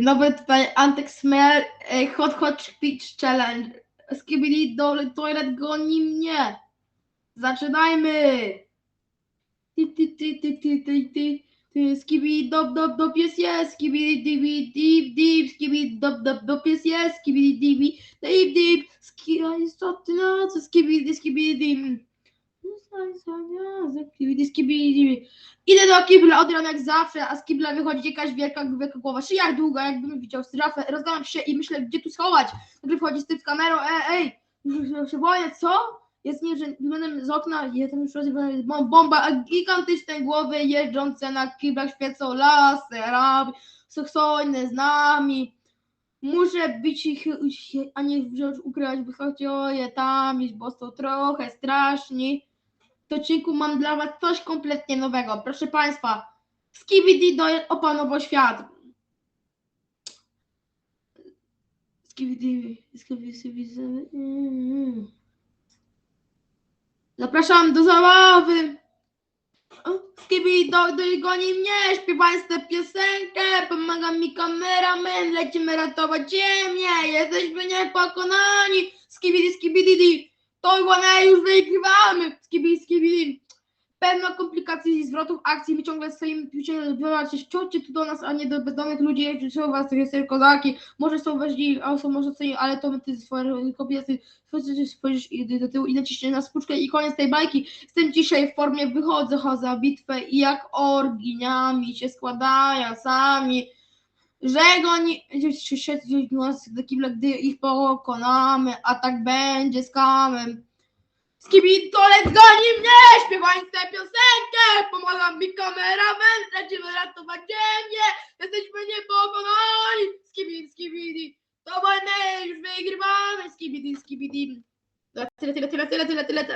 Dobry, tutaj Antek Smer, e, Hot Hot Pitch Challenge. Skibidi do toilet goni mnie. Zaczynajmy! Ty, ty, ty, ty, ty, ty, ty. Ty, skibidi dop, dop, dop, jest, jest, skibidi dibi, dip, dip, skibidi dop, dop, dop, jest, jest, skibidi dibi, dip, dip, skibidi, co ty na co, skibidi, skibidi, dim. Idę do kibla od rana jak zawsze, a z kibla wychodzi jakaś wielka, wielka głowa. Szyja długa, jakbym widział żyrafę. Rozglądam się i myślę, gdzie tu schować. Nagle wchodzi z typ z kamerą, ej, ej, muszę się boję, co? Jest nie, że wyglądam z okna, jestem już bom- bomba, a gigantyczne głowy jeżdżące na kiblach świecą laserami, seksualne z nami. Muszę bić ich, a nie wziąć, ukrywać, bo chodzi tam iść, bo są trochę straszni. Odcinku mam dla Was coś kompletnie nowego. Proszę Państwa, Skibidi opanował świat. Skibidi, mm. Zapraszam do zabawy. Skibidi do, do goni mnie, śpiewając tę piosenkę, pomaga mi kameraman, lecimy ratować ziemię, jesteśmy niepokonani. Skibidi, skibidi, to one już wygrywamy. Skibidi, skibidi. Pewno komplikacji i zwrotów akcji, my ciągle stoimy, wybieracie, ściącie tu do nas, a nie do bezdomnych ludzi, są was takie kozaki, może są ważni, a są może co, ale to ty swoje kobiety, spojrzysz, do tyłu i naciśniesz na spuczkę i koniec tej bajki. Jestem dzisiaj w formie, wychodzę cho za bitwę i jak orginiami się składają sami, że goni, się siedzi nas do kibla, gdy ich pokonamy, a tak będzie z kamem. Skibitolec goni mnie, śpiewając tę piosenkę, pomaga mi kameraman, lecimy ratować ziemię, jesteśmy niepokonani, skibidi, skibidi, to wojnę już wygrywamy, skibidi, skibidi. Tyle, tyle, tyle, tyle, tyle, tyle.